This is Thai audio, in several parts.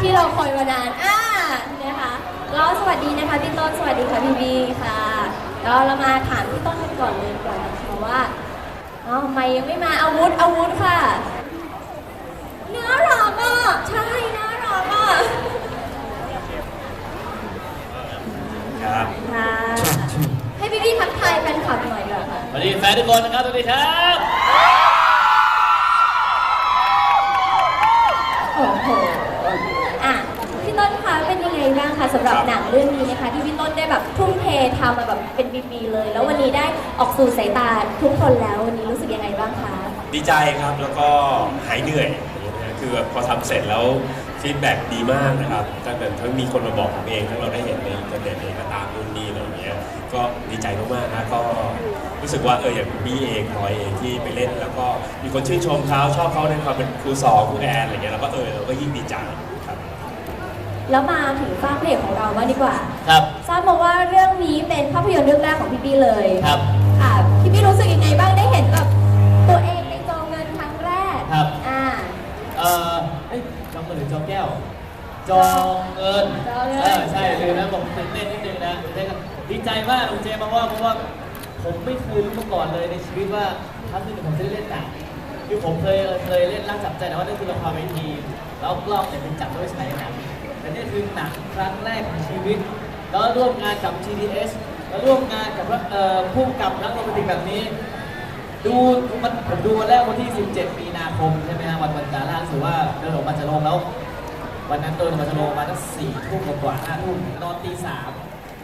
ที่เราคอยมานานอ่านะคะก็สวัสดีนะคะพี่ต้นสวัสดีค่ะพี่บีค่ะก็เรามาถามพี่ต้นกันก่อนเลยดีกว่อนนะคะว่าเอ้าทำไมยังไม่มาอาวุธอาวุธค่ะเนื้อหรอกอะใช่เนื้อหรอกอะครับค่ะให้พี่บีทักทายแฟนคลับหน่อยดีกว่าค่ะสวัสดีแฟนทุกคนนะครับสวัสดีครับ คะสำหรับหนังเรื่องนี้นะคะที่พี่ต้นได้แบบทุ่มเททำมาแบบเป็นปีๆเลย แล้ววันนี้ได้ออกสู่สายตาทุกคนแล้ววันนี้รู้สึกยังไงบ้างคะดีใจครับแล้วก็หายเหนื่อยอย่างเงี้ยนะคือแบบพอทำเสร็จแล้วฟีดแบ็กดีมากนะครับตั้งแต่ทั้งมีคนมาบอกผมเองทั้งเราได้เห็นในอินเทอร์เน็ตเองก็ตามนู่นนี่อะไรอย่างเงี้ยก็ดีใจมากๆนะก็รู้สึกว่าเอออย่างบี้เองพลอยเองที่ไปเล่น แล้วก็มีคนชื่นชมเขาชอบเขาในความเป็นครูสอนครูแอนอะไรเงี้ยแล้วก็เออเราก็ยิ่งดีใจครับ แล้วมาถึงฝ้ากเพลงของเราบ้างดีกว่า ครับทราบมาว่าเรื่องนี้เป็นภาพยนตร์เรื่องแรกของพี่บี้เลยครับค่ะพี่บี้รู้สึกยังไงบ้างได้เห็นแบบตัวเองในจอเงินครั้งแรกครับอ่าเอ่อเอ้ยจองเงินหรือจองแก้ว จองเงินจองเงิน เออใช่เลยนะผมตื่นเต้นนิดนึงนะตื่นเต้นกับดีใจมากคุณเจมากว่าเพราะว่าผมไม่เคยรู้มาก่อนเลยในชีวิตว่าครั้งหนึงผมจะได้เล่นหนังคือผมเคยเคยเล่นรักจับใจแต่ว่านั่นคือละครเวทีแล้วกล้องเนี่ยเป็นจับด้วยใช้หนัง แต่นี่คือหนังครั้งแรกของชีวิต แล้วร่วมงานกับ GDS แล้วร่วมงานกับผู้กำกับนักโรแมนติกแบบนี้ ดูมันผมดูวันแรกวันที่ 17 มีนาคมใช่ไหมฮะวันวันการล่าสุดว่าเดินออกมาจากโรงแล้ว วันนั้นเดินออกมาจากโรงมาตั้งสี่ทุ่มกว่าห้าทุ่มนอนตีสาม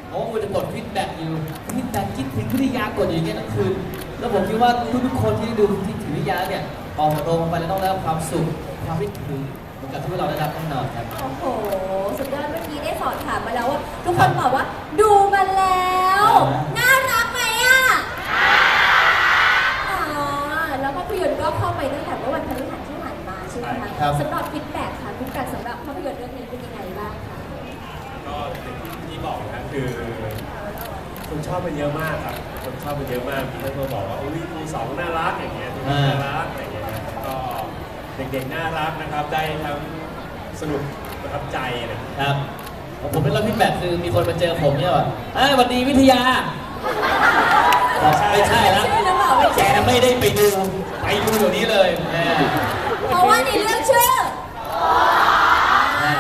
โอ้มันจะกดฟีดแบ็กอยู่ฟีดแบ็กคิดถึงพิทยากดอยู่อย่างเงี้ยทั้งคืนแล้วผมคิดว่าทุกๆคนที่ดูที่ถึงพิทยาเนี่ยออกมาโรงไปแล้วต้องได้รับความสุขความคิดถึง กับที่พวกเราได้รับแน่นอนครับ โอ้โห สุดยอดเมื่อกี้ได้สอบถามมาแล้วว่า ทุกคนบอกว่าดูมาแล้ว น่ารักไหมอะอ๋อแล้วภาพยนตร์ก็เข้าไปตั้งแต่เมื่อวันพฤหัสที่ผ่านมาใช่ไหมคะครับสำหรับฟีดแบ็กค่ะฟีดแบ็กสำหรับภาพยนตร์เรื่องนี้เป็นยังไงบ้างคะก็อย่างที่ที่บอกนะคือคนชอบมันเยอะมากครับคนชอบมันเยอะมากมีทั้งมาบอกว่าอุ้ยครูสองน่ารักอย่างเงี้ยครูน่ารักอะไร เด็กๆน่ารักนะครับ ได้ทั้งสนุกประทับใจอะไรอย่างเงี้ยครับของผมเป็นรับฟีดแบ็กคือมีคนมาเจอผมเนี่ยว่าอ่าสวัสดีวิทยาบอกไม่ใช่แล้วชื่อหรือเปล่าไม่แกใช่ ไม่ได้ไปดูไปดูเดี๋ยวนี้เลยแม่เพราะว่าในเรื่องชื่ออ่า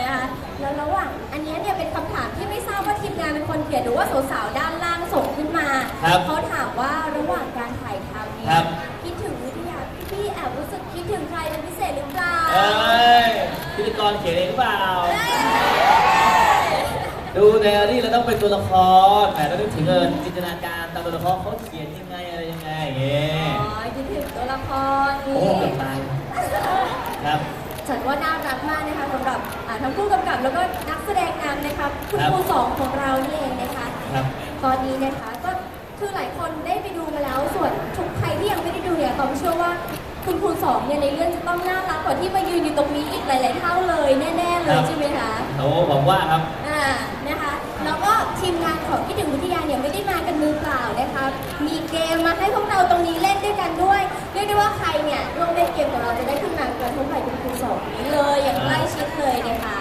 นะคะ แล้วระหว่างอันเนี้ยเนี่ยเป็นคำถามที่ไม่ทราบว่าทีมงานเป็นคนเขียนหรือว่าสาวๆด้านล่างส่งขึ้นมาครับเขาถามว่า กรเขียนเองหรือเปล่าเอ้ยดูไดอารี่เราต้องเป็นตัวละครแต่ต้องนึกถึงเออจินตนาการตามตัวละครเขาเขียนยังไงอะไรยังไงอย่างเงี้ยอ๋อคิดถึงตัวละครโอ้เกือบตายครับฉันว่าน่ารักมากนะคะสำหรับอ่าทั้งผู้กำกับแล้วก็นักแสดงนำนะคะคุณครับครูสองของเรานี่เองนะคะครับตอนนี้นะคะก็คือหลายคนได้ไปดูมาแล้วส่วนทุกใครที่ยังไม่ได้ดูเนี่ยตอมเชื่อว่า คุณครูสองเนี่ยในเรื่องจะต้องน่ารักกว่าที่มายืนอยู่ตรงนี้อีกหลาย ๆ เท่าเลยแน่ ๆ เลยใช่ไหมคะ โอ้ผมว่าครับ อ่านะคะแล้วก็ทีมงานของคิดถึงวิทยาเนี่ยไม่ได้มากันมือเปล่านะคะมีเกมมาให้พวกเราตรงนี้เล่นด้วยกันด้วยเรียกได้ว่าใครเนี่ยร่วมเล่นเกมกับเราจะได้ขึ้นมากระทบไปคุณครูสองนี้เลยอย่างใกล้ชิดเลยนะคะ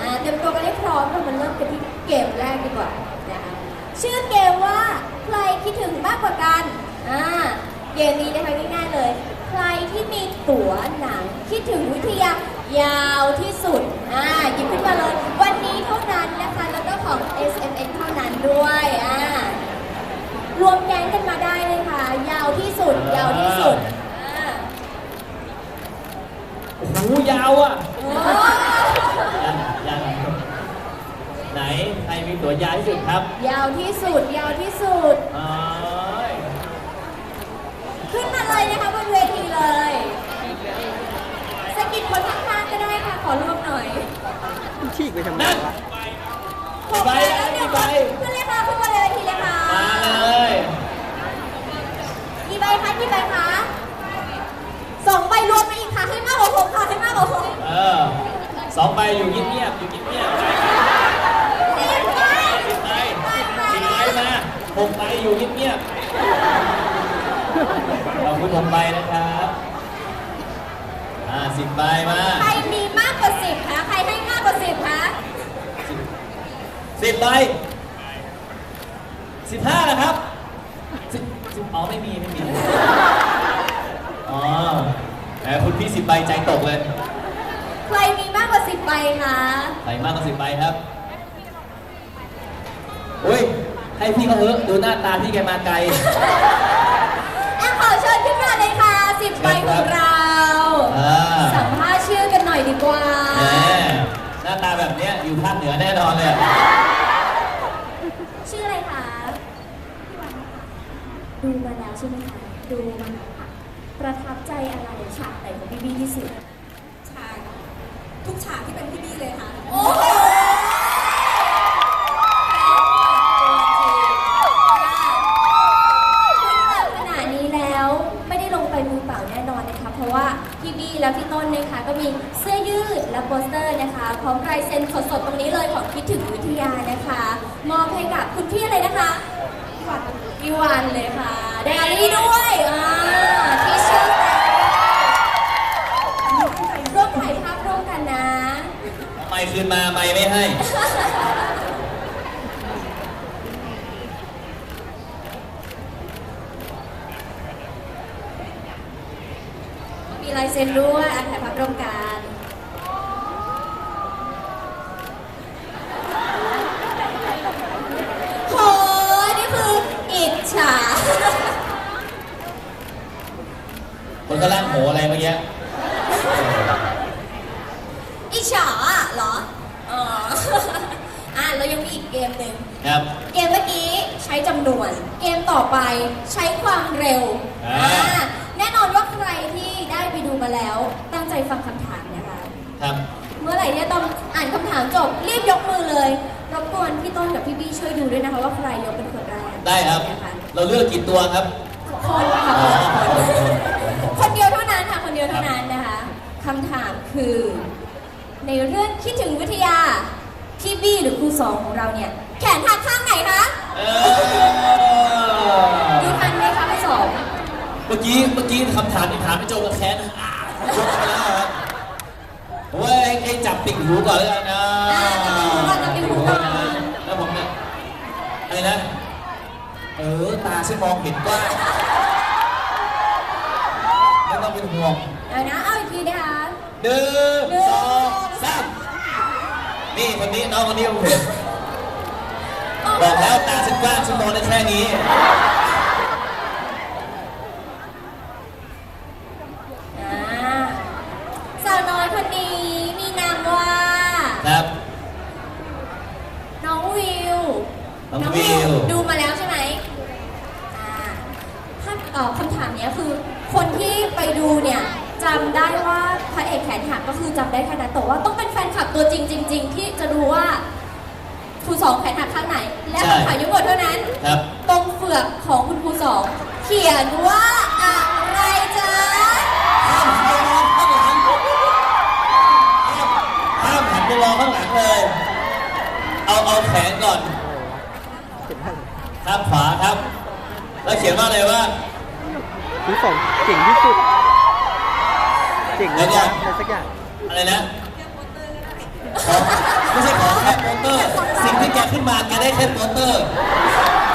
อ่าเตรียมตัวกันให้พร้อมเรามาเริ่มกันที่เกมแรกดีกว่านะคะชื่อเกมว่าใครคิดถึงมากกว่ากันอ่าเกมนี้นะคะง่ายๆเลย ใครที่มีตั๋วหนังคิดถึงวิทยายาวที่สุด อ่าหยิบขึ้นมาเลย วันนี้เท่านั้นนะคะ แล้วก็ของ SMS เท่านั้นด้วย อ่ารวมแก๊งกันมาได้เลยค่ะ ยาวที่สุด ยาวที่สุด อ่าโอ้โหยาวอะโอ้ยังยังไหนใครมีตัวยาวที่สุดครับ ยาวที่สุด ยาวที่สุดเอ้ย ขึ้นมาเลยนะคะบนเวทีเลยสะกิดคนข้างๆก็ได้ค่ะ ขอรวมห น่อยฉีกไปทำไมนั่นวะหกใบแล้วเดี๋ยวใบขึ้นเลยค่ะขึ้นมาเลยเวทีเลยค่ะมาเลยกี่ใบคะกี่ใบคะสองใบรวมมาอีกค่ะให้มากกว่าหกค่ะให้มากกว่าหกเออสองใบอยู่เงียบๆอยู่เงียบๆสี่ใบสิบใบสิบใบมาหกใบอยู่เงียบๆขอบคุณหกใบนะครับอ่าสิบใบมาใครมีมากกว่า สิบใบสิบห้านะครับสิบสิบอ๋อไม่มีไม่มีอ๋อแหมคุณพี่สิบใบใจตกเลย ใครมีมากกว่าสิบใบคะใส่มากกว่าสิบใบครับอุ้ยให้พี่เขาเถอะดูหน้าตาพี่แกมาไกลอะขอเชิญขึ้นมาเลยค่ะสิบใบของเราอ่าสัมภาษณ์ชื่อกันหน่อยดีกว่าแหมหน้าตาแบบเนี้ยอยู่ภาคเหนือแน่นอนเลยอะ ชื่ออะไรคะดูมาแล้วใช่ไหมคะดูมาประทับใจอะไรฉากไหนของพี่บี้ที่สุดฉากทุกฉากที่เป็นพี่บี้เลยค่ะ โอ้โหขนาดนี้แล้วไม่ได้ลงไปมือเปล่าแน่นอนนะคะเพราะว่าพี่บี้และพี่ต้นนะคะก็มีเสื้อยืดและโปสเตอร์นะคะพร้อมลายเซ็นสดๆตรงนี้เลยของคิดถึงวิทยานะคะ มอบให้กับคุณพี่อะไรนะคะ พี่วันเลยค่ะไดอารี่ด้วยอ่าที่ชื่อร่วมถ่ายภาพร่วมกันนะ ไม่คืนมาไม่ไม่ให้ มีลายเซ็นด้วยอันถ่ายภาพร่วมกันโหนี่คืออิจฉา คน ก็ล่างโหอะไรเมื่อกี้อิจฉาอะเหรออ๋ออะเรายังมีอีกเกมหนึ่งครับ เกมเมื่อกี้ใช้จำนวน เกมต่อไปใช้ความเร็วอ่า อ่าแน่นอนว่าใครที่ได้ไปดูมาแล้ว ตั้งใจฟังคำถามนะคะ ครับ เมื่อไหร่ที่ต้องอ่านคำถามจบ รีบยกมือเลยรบกวนพี่ต้นกับพี่บี้ช่วยดูด้วยนะคะว่าใครยกเป็นคนแรกได้ครับ นะคะเราเลือกกี่ตัวครับ คนค่ะอ๋อคน เดียวเท่านั้นค่ะ คนเดียวเท่านั้นนะคะคำถามคือ ในเรื่องคิดถึงวิทยา พี่บี้หรือครูสองของเราเนี่ย แขนหักข้างไหนคะเอดูอทันไหมคะพี่สองเมื่อกี้เมื่อกี้คำถามที่ถามไม่โจกับแค้นอะยกไปแล้วครับผมว่าให้ให้จับติ่งหูก่อนแล้วกันนะอ่าจับติ่งหูก่อนจับติ่งหูก่อนแล้วผมเนี่ยอะไรนะ เออ ตาฉันมองเห็นกว้างไม่ ต้องเป็นห่วงเดี๋ยวนะเอาอีกทีนะคะหนึ่งสองสามนี่คนนี้น้องคนนี้ผมเห็นบอกแล้วตาฉันกว้างฉันมองได้แค่นี้ อ่าสาวน้อยคนนี้มีนามว่า ครับ น้องวิวน้องวิว ดูมาแล้วใช่ไหมอ่าถ้าเอ่อคำถามเนี้ยคือ คนที่ไปดูเนี่ยจำได้ว่าพระเอกแขนหักก็คือจำได้แค่นั้นแต่ว่าต้องเป็นแฟนคลับตัวจริงจริงๆที่จะดูว่าครูสองแขนหักข้างไหน และใช่คำถามทั้งหมดเท่านั้นครับตรงเฟือกของคุณครูสองเขียนว่าอะไรจ๊ะห้ามหันไปมองข้างหลังห้ามหันไปมองข้างหลังเลย เอาเอาแขนก่อนเห็นไหมข้างขวาครับ แล้วเขียนว่าอะไรว่า พี่สองเก่งที่สุด เก่งแล้นะวก็อะไรสักอย่าง อะไรนะขอไม่ใช่ขอแค่โปสเตอร์ สิ่งที่แกขึ้นมาแกได้แค่โปสเตอร์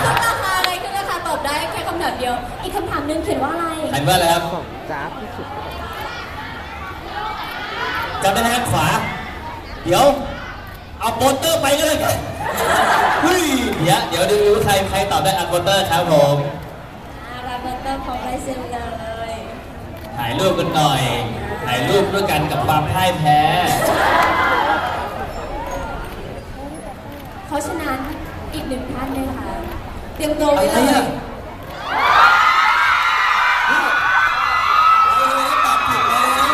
ขึ้นราคาอะไรขึ้นราคาตอบได้แค่คำถามเดียว อีกคำถามหนึงเขียนว่าอะไรเห็นว่าอะไรครับสองจ้าบที่สุดจำได้ไหมข้างขวา เดี๋ยว เอาโปสเตอร์ไปเลยเฮ้ยเดี๋ยวเดี๋ยวดูใครใครตอบได้เอาโปสเตอร์ครับผม อาราเบอร์เตอร์ของไรเซนเลยถ่ายรูปกันหน่อย ถ่ายรูปด้วยกันกับความพ่ายแพ้ เพราะฉะนั้นอีกหนึ่งท่านเลยค่ะ เตรียมตัวอะไว้ไรเลยอะเราเลยตอบผิดเลยนะ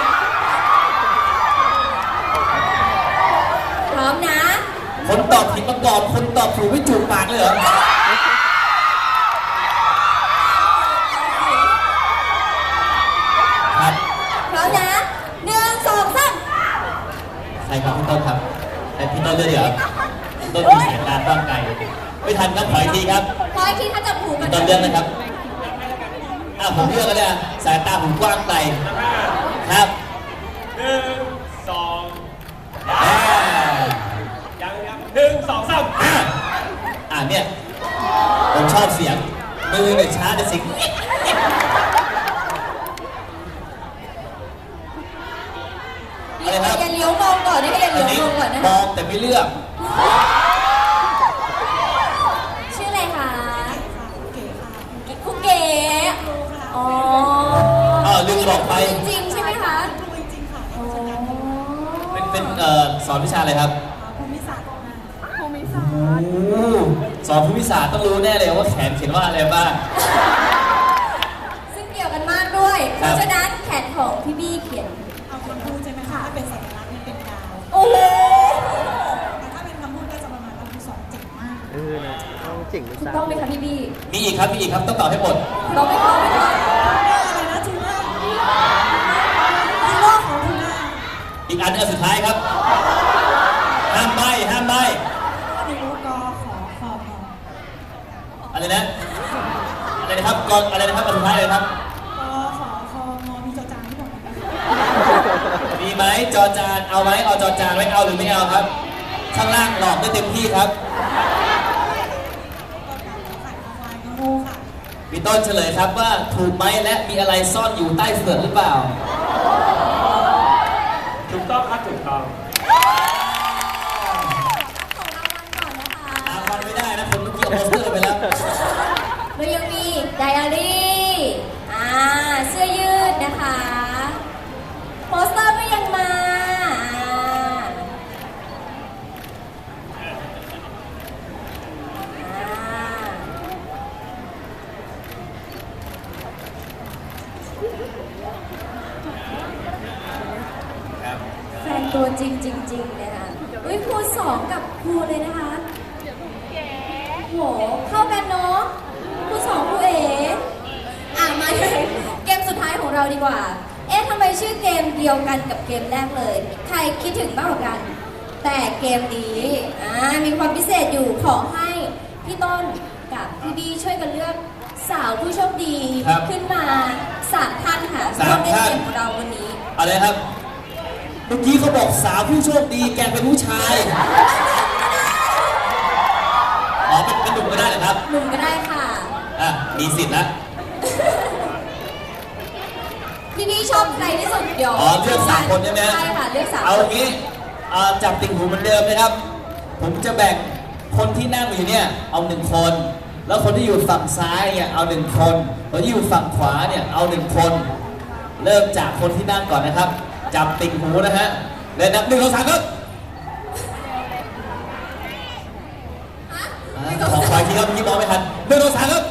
พร้อมนะ คนตอบผิดมาก่อนคนตอบถูกไม่จูบปากเลยเหรอ ครับ พร้อมนะหนึ่งสองสาม ใครครับพี่ต้นครับไอพี่ต้นเลือกเดี๋ยวพี่ต้นมีสายตากว้างไกลไม่ทั นครับขออีกทีครับขออีกทีถ้าจับหูกันพี่ต้นเลือกนะครับอะผมเลือกแล้วเนี่ยสายตาผมกว้างไกลครับหนึ่งสองอ่ายังยังหนึ่งสองสามอะอ่าเนี่ยผมชอบเสียงมือเนี่ยช้าแต่เสียงนี่อย่าเลี้ยวมองก่อนนี่อย่าอันเลี้ยวนี้มองก่อนนะมคะองแต่ไม่เลือก บอกไป จริงๆใช่ไหมคะครูจริงๆค่ะอ๋อเป็นเป็นเอ่อสอนวิชาอะไรครับภูมิศาสตร์ค่ะภูมิศาสตร์ โอ้สอนภูมิศาสตร์ต้องรู้แน่เลยว่าแขนเขียนว่าอะไรบ้าง ซึ่งเกี่ยวกันมากด้วย เพครับ ราะฉะนั้นแขนของพี่บี้เขียน เอาคำพูดใช่ไหมคะถ้าเป็นสัญลักษณ์นี่เป็นดาว โอ้โห แต่ถ้าเป็นคำพูดก็จะประมาณว่าครูสอนเจ๋งมาก เออนะต้องเจ๋งไม่ถูกทราบต้องไหมคะพี่บี้มีอีกครับมีอีกครับต้องตอบให้หมดเราไม่ต้องไม่ต้องอะ อีกอันอันสุดท้ายครับ ห้ามใบห้ามใบหนูกอขอขอพออะไรนะ อะไรนะครับก่อนอะไรนะครับอันสุดท้ายเลยครับกอขอคองอมีจอจานที่บอกไหมคะมีไหมจอจาน เอาไหมเอาจอจานไว้เอาหรือไม่เอาครับ ข้างล่างหลอกได้เต็มที่ครับก็การขอไข่ขอควายงองูค่ะพี่ต้นเฉลยครับว่าถูกไหมและมีอะไรซ่อนอยู่ใต้เฟือกหรือเปล่าถูก ต้องครับถูกต้องของรางวัลก่อนนะคะตามฟันไม่ได้นะคนเมื่อกี้เอาโปสเตอร์ไปแล้ว เรายังมีไดอารี่อ่าเสื้อยืดนะคะ โปสเตอร์ก็ยังมาอ่าอ่าครับ ตัวจริงจริงๆนะคะอุ้ยครูสองกับครูเลยนะคะโหเข้ากันเนาะครูสองครูเอ๋อะมาถึงเกมสุดท้ายของเราดีกว่า เอ๊ะทำไมชื่อเกมเดียวกันกับเกมแรกเลย ใครคิดถึงมากกว่ากัน แต่เกมนี้อ่ามีความพิเศษอยู่ขอให้พี่ต้นกับพี่บีช่วยกันเลือกสาวผู้โชคดีครับขึ้นมาสามท่านค่ะสามร่วเล่นท่านเกมของเราวันนี้ อะไรครับ เมื่อกี้เขาบอกสาวผู้โชคดีแกเป็นผู้ชายอ๋อเป็นเป็นหนุ่มก็ได้เหรอครับหนุ่มก็ได้ค่ะ อะมีสิทธิ์แล้วพี่พี่ชอบใครที่สุดเดี๋ยวอ๋อเลือกสามคนใช่ไหมใช่ค่ะเลือกสามเอาคนงี้อ่าจับติ่งหูเหมือนเดิมนะครับ ผมจะแบ่งคนที่นั่งอยู่เนี่ยเอาหนึ่งคน แล้วคนที่อยู่ฝั่งซ้ายเนี่ยเอาหนึ่งคนคนที่อยู่ฝั่งขวาเนี่ยเอาหนึ่งคน เริ่มจากคนที่นั่งก่อนนะครับ จับติ่งหูนะฮะและนับหนึ่งสองสามครับอ่าขอขออีกทีครับเมื่อกี้มองไม่ทันหนึ่งสองสามครับ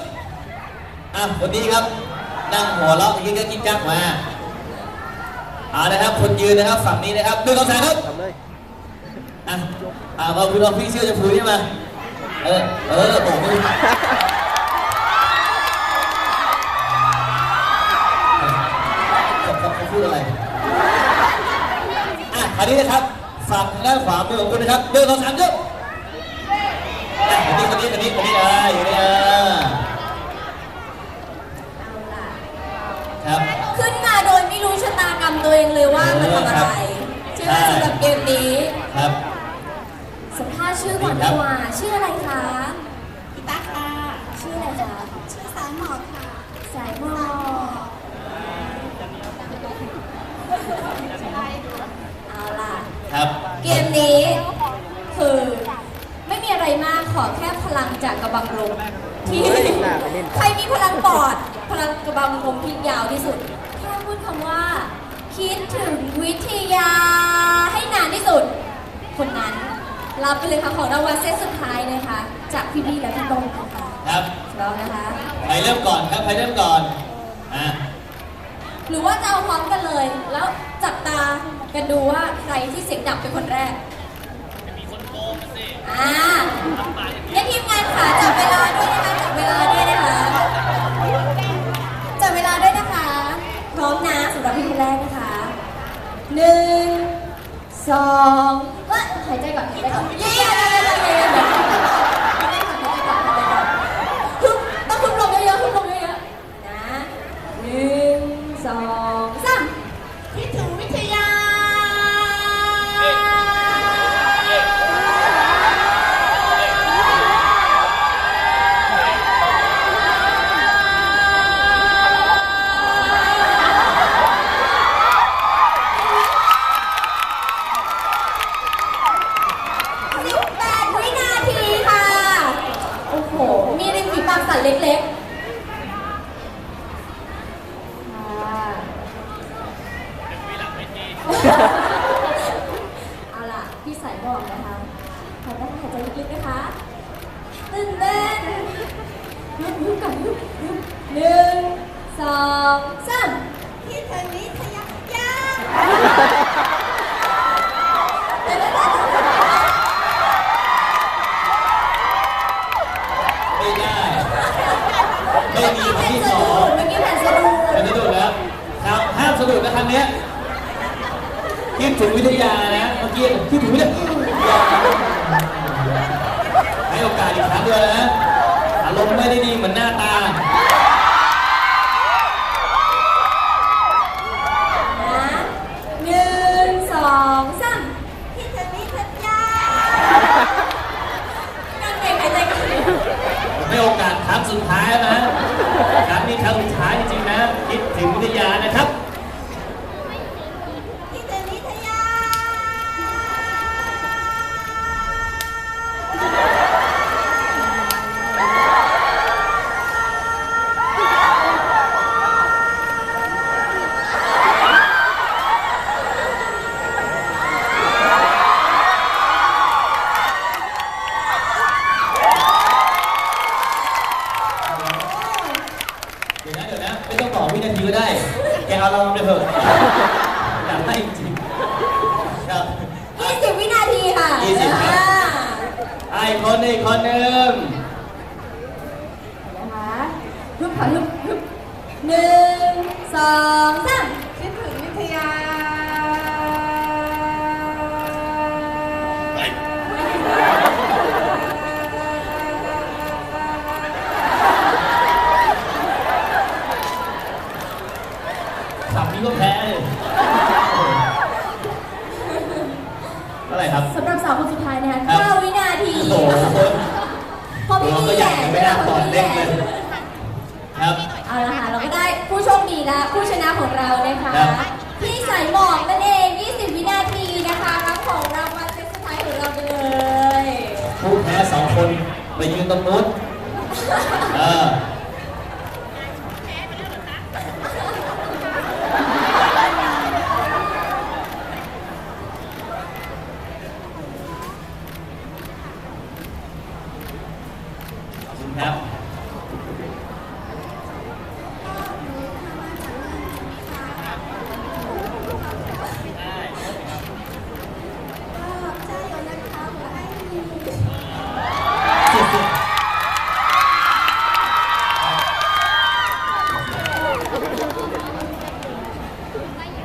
อะคนนี้ครับ นั่งหัวเราะอย่างนี้ก็กินจักมาเอานะครับคนยืนนะครับฝั่งนี้นะครับหนึ่งสองสามครับทำเลยอะอะเอาคุณลองพี่เชื่อจะพูดนี่มาเออเออบอกมื อะคราวนี้นะครับฝั่งด้านขวามือของคุณนะครับหนึ่งสองสามยกอะคนนี้คนนี้คนนี้คนนี้อะอยู่นี่อะเอาล่ะครับ ขึ้นมาโดยไม่รู้ชะตากรรมตัวเองเลยว่ามาทำอะไรใช่ไหมใช่สำหรับเกมนี้ ครับสัมภาษณ์ชื่อก่อนดีกว่าชื่ออะไรคะ พี่ตั๊กค่ะ ชื่ออะไรคะ ชื่อสายหมอกค่ะ สายหมอกเอาล่ะ ครับ เกมนี้คือไม่มีอะไรมากขอแค่พลังจากกระบังลมที่ เฮ้ยน่าไป เล่น ใครมีพลังปอด พลังกระบังลมที่ยาวที่สุดแค่พูดคำว่า คิดถึงวิทยาให้นานที่สุด คนนั้นรับไปเลยค่ะของรางวัลเซตสุดท้ายนะคะ จากพี่บี้และพี่ต้นนะคะครับแล้วนะคะใครเริ่มก่อนครับใครเริ่มก่อนอะหรือว่าจะเอาพร้อมกันเลย แล้วจับตากันดูว่าใครที่เสียงดับเป็นคนแรกอ่าเนี่ยทีมงานค่ะจับเวลาด้วย สอง ถึงวิทยานะเมื่อกี้คิดถึงวิทยาให้โอกาสอีกครั้งเดียวนะอารมณ์ไม่ได้ดีเหมือนหน้าตานะหนึ่งสองสามคิดถึงวิทยาการเบรกหายใจกันให้โอกาสครั้งสุดท้ายนะครั้งนี้ครั้งสุดท้ายจริงๆนะ คิดถึงวิทยานะครับ คิดถึงวิทยา เดี๋ยวนะเดี๋ยวนะไม่ต้องบอกวินาทีก็ได้ แกเอาเราไปเถอะอยากให้จริงๆครับ ยี่สิบวินาทีค่ะ ยี่สิบครับ อ่า ไอ้คนหนึ่งคนหนึ่งนะคะฮึบค่ะฮึบฮึบหนึ่งสองสามคิดถึงวิทยาขับนี้ก็แพ้เลยเท่าไหร่ครับสำหรับสาวคนสุดท้ายนะคะ พอพี่เราก็พี่อยากจะไม่น่าปอดเล็กเลยครับ เอาละค่ะเราก็ได้ผู้โชคดีและผู้ชนะของเรานะคะครับ พี่สายหมอกนั่นเอง 20 วินาทีนะคะรับของรางวัลเซตสุดท้ายของเราไปเลยผู้แพ้สองคนไปยืนตรงนู้นเออขอบคุณครับ ก็ใช่อยู่นะคะขอให้มี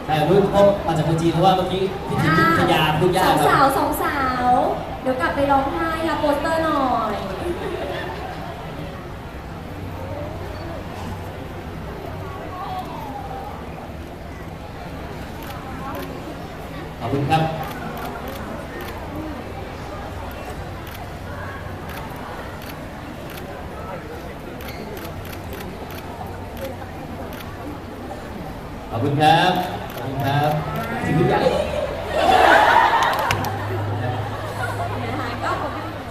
แต่รู้เพราะมาจาก คนจีนเพราะว่าเมื่อกี้พี่ถิงพิทยาพูดยาสกองคสารัวบสองสาว เดี๋ยวกลับไปร้องไห้รับโปสเตอร์หน่อยขอบคุณครับ ขอบคุณครับ ขอบคุณครับถึงทุกอย่าง นะคะก็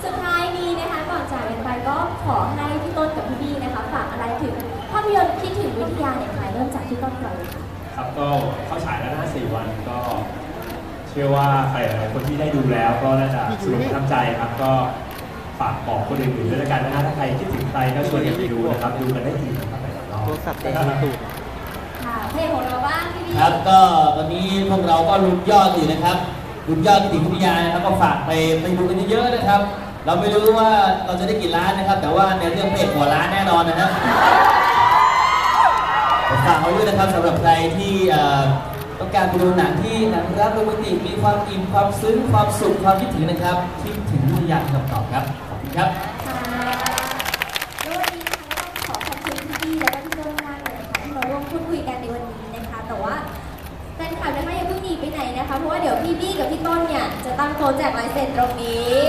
สุดท้ายนี้นะคะก่อนจากกันไปก็ขอให้พี่ต้นกับพี่บี้นะคะฝากอะไรถึงภาพยนตร์คิดถึงวิทยาเนี่ยค่ะเริ่มจากพี่ต้นก่อนเลยค่ะครับก็เข้าฉายแล้วนะ4วันก็ เชื่อว่าใครหลายคนที่ได้ดูแล้วก็น่าจะสนุกประทับใจครับก็ฝากบอกคนอื่นๆด้วยแล้วกันนะฮะถ้าใครคิดถึงใครก็ชวนกันไปดูนะครับดูกันได้จริงนะครับแต่ละรอบโทรศัพท์แดงในตูด เพลงของเราบ้างพี่บีครับก็ตอนนี้พวกเราก็ลุ้นยอดอยู่นะครับลุ้นยอดติวิทยานะครับก็ฝากไปไปดูกันเยอะๆนะครับ เราไม่รู้ว่าเราจะได้กี่ล้านนะครับ แต่ว่าในเรื่องเพจหัวล้านแน่นอนนะฮะผมฝากเอาด้วยนะครับสำหรับใครที่ต้องการไปดูหนังที่หนังรักโรแมนติกมีความอิ่มความซึ้งความสุขความคิดถึงนะครับคิดถึงวิทยาคำตอบครับขอบคุณครับ เพราะว่าเดี๋ยวพี่บี้กับพี่ต้นเนี่ยจะตั้งโต๊ะแจกลายเซ็นตรงนี้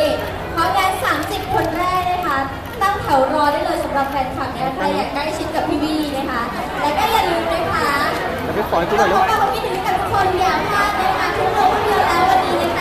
เพราะงาน30 คนแรกนะคะ ตั้งแถวรอได้เลยสำหรับแฟนคลับเนี่ยใครอยากใกล้ชิดกับพี่บี้นะคะ และก็อย่าลืมนะคะแล้วไปขอให้กูหน่อยลูกพวกเราคิดถึงกันทุกคนอย่าพลาดนะคะทุกโรงภาพยนตร์แล้ววันนี้